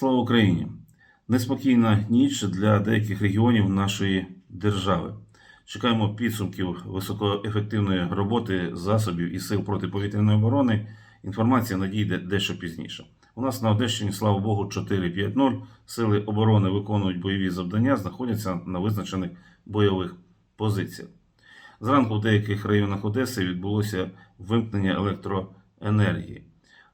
Слава Україні! Неспокійна ніч для деяких регіонів нашої держави. Чекаємо підсумків високоефективної роботи засобів і сил протиповітряної оборони. Інформація надійде дещо пізніше. У нас на Одещині, слава Богу, 4-5-0. Сили оборони виконують бойові завдання, знаходяться на визначених бойових позиціях. Зранку в деяких районах Одеси відбулося вимкнення електроенергії.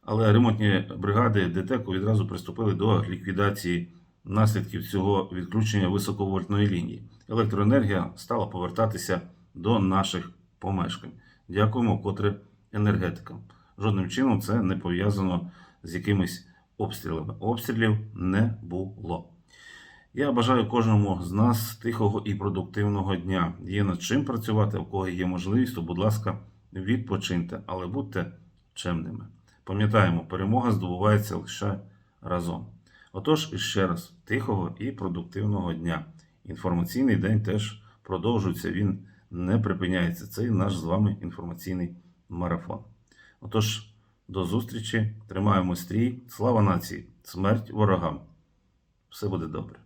Але ремонтні бригади ДТЕКу відразу приступили до ліквідації наслідків цього відключення високовольтної лінії. Електроенергія стала повертатися до наших помешкань. Дякуємо вкотре енергетикам. Жодним чином це не пов'язано з якимись обстрілами. Обстрілів не було. Я бажаю кожному з нас тихого і продуктивного дня. Є над чим працювати, у кого є можливість, то, будь ласка, відпочиньте, але будьте чемними. Пам'ятаємо, перемога здобувається лише разом. Отож, іще раз, тихого і продуктивного дня. Інформаційний день теж продовжується, він не припиняється. Це наш з вами інформаційний марафон. Отож, до зустрічі, тримаємо стрій. Слава нації, смерть ворогам. Все буде добре.